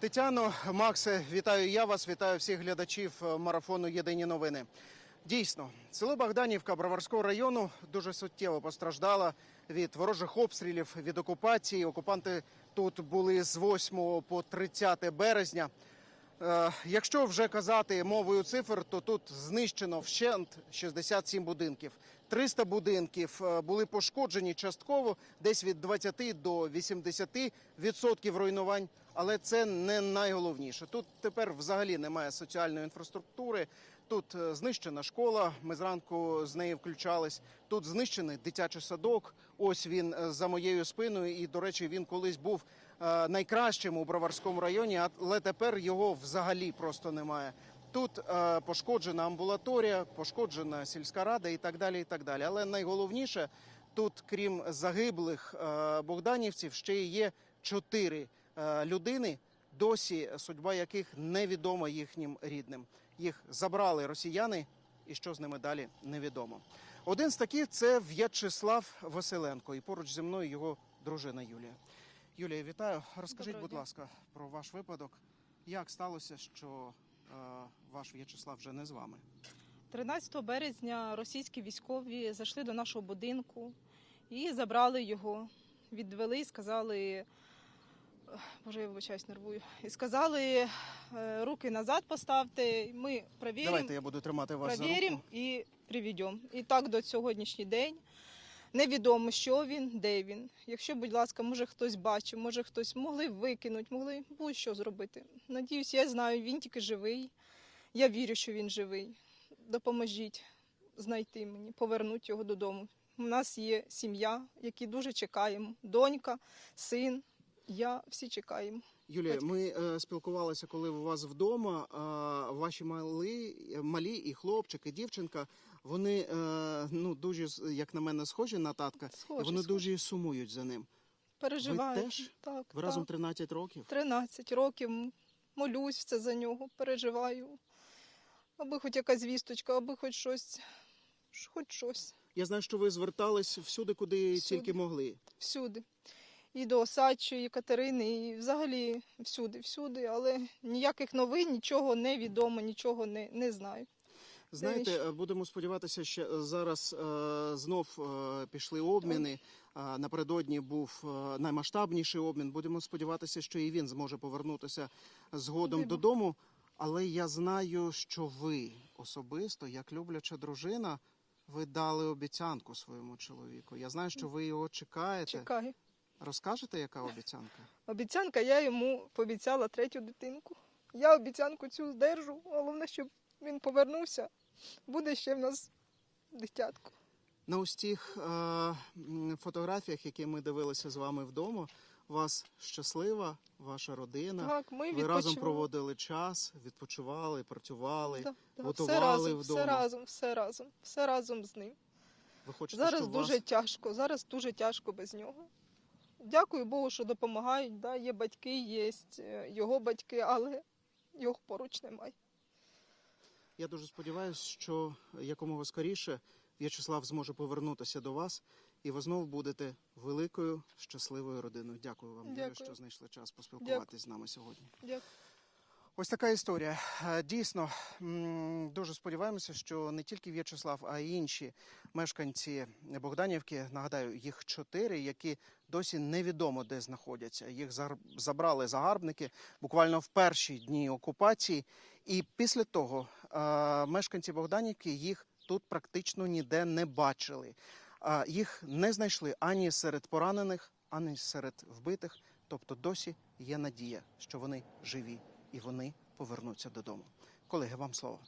Тетяно, Максе, вітаю я вас, вітаю всіх глядачів е, марафону Єдині новини. Дійсно, село Богданівка Броварського району дуже суттєво постраждало від ворожих обстрілів, від окупації. Окупанти тут були з 8 по 30 березня. Е, Якщо вже казати мовою цифр, то тут знищено вщент 67 будинків. 300 будинків е, були пошкоджені частково, десь від 20 до 80 відсотків руйнувань. Але це не найголовніше. Тут тепер взагалі немає соціальної інфраструктури. Тут е, знищена школа. Ми зранку з нею включались. Тут знищений дитячий садок. Ось він е, за моєю спиною. І, до речі, він колись був найкращим у Броварському районі, але тепер його взагалі просто немає. Тут е, пошкоджена амбулаторія, пошкоджена сільська рада і так далі. І так далі. Але найголовніше тут, крім загиблих е, богданівців, ще є чотири е, людини, досі судьба яких невідома їхнім рідним. Їх забрали росіяни, і що з ними далі невідомо. Один з таких це В'ячеслав Василенко, і поруч зі мною його дружина Юлія. Юлія, вітаю. Розкажіть, Доброго будь дня. ласка, про ваш випадок. Як сталося, що ваш В'ячеслав вже не з вами? 13 березня російські військові зайшли до нашого будинку і забрали його. Відвели і сказали, боже, я вибачаюсь, нервую. І сказали, е, руки назад поставте, ми перевіримо, Давайте я буду тримати вас за руку. і приведемо. І так до сьогоднішній день. Невідомо, що він, де він. Якщо, будь ласка, може хтось бачив, може хтось могли викинути, могли будь-що зробити. Надіюсь, я знаю, він тільки живий. Я вірю, що він живий. Допоможіть знайти мені, повернути його додому. У нас є сім'я, які дуже чекаємо. Донька, син, я всі чекаємо. Юлія, ми е, спілкувалися, коли у вас вдома. А ваші мали, малі і хлопчик, і дівчинка, вони е, ну дуже як на мене схожі на татка, Схожі, і вони схожі. дуже сумують за ним. Переживаю. Ви теж? Так, Ви разом так. 13 років. 13 років м- молюсь все за нього, переживаю. Аби хоч якась вісточка, аби хоч щось, хоч щось. Я знаю, що ви звертались всюди, куди Всюди. тільки могли. Всюди. І до Осадчої, і Катерини, і взагалі всюди, всюди, але ніяких новин, нічого не відомо, нічого не, не знаю. Знаєте, будемо сподіватися, що зараз е, знов е, пішли обміни. Е, напередодні був е, наймасштабніший обмін. Будемо сподіватися, що і він зможе повернутися згодом Будемо. додому. Але я знаю, що ви особисто, як любляча дружина, ви дали обіцянку своєму чоловіку. Я знаю, що ви його чекаєте. Чекаю. Розкажете, яка обіцянка? Обіцянка, я йому пообіцяла третю дитинку. Я обіцянку цю здержу. Головне, щоб він повернувся. Буде ще в нас дитятко. На тих е, фотографіях, які ми дивилися з вами вдома, вас щаслива ваша родина. Так, ми Ви разом проводили час, відпочивали, працювали. Да, да, готували все разом, вдома. все разом, все разом, все разом з ним. Ви хочете, Зараз щоб дуже вас... тяжко, зараз дуже тяжко без нього. Дякую Богу, що допомагають. Да, є батьки, є е, його батьки, але його поруч немає. Я дуже сподіваюся, що якомога скоріше В'ячеслав зможе повернутися до вас, і ви знову будете великою щасливою родиною. Дякую вам, Дякую. що знайшли час поспілкуватись з нами сьогодні. Дякую. Ось така історія. Е, Дійсно, дуже сподіваємося, що не тільки В'ячеслав, а й інші мешканці Богданівки, нагадаю, їх чотири, які досі невідомо де знаходяться. Їх забрали загарбники буквально в перші дні окупації. І після того е, мешканці Богданівки їх тут практично ніде не бачили. Е, Їх не знайшли ані серед поранених, ані серед вбитих. Тобто досі є надія, що вони живі і вони повернуться додому. Колеги, вам слово.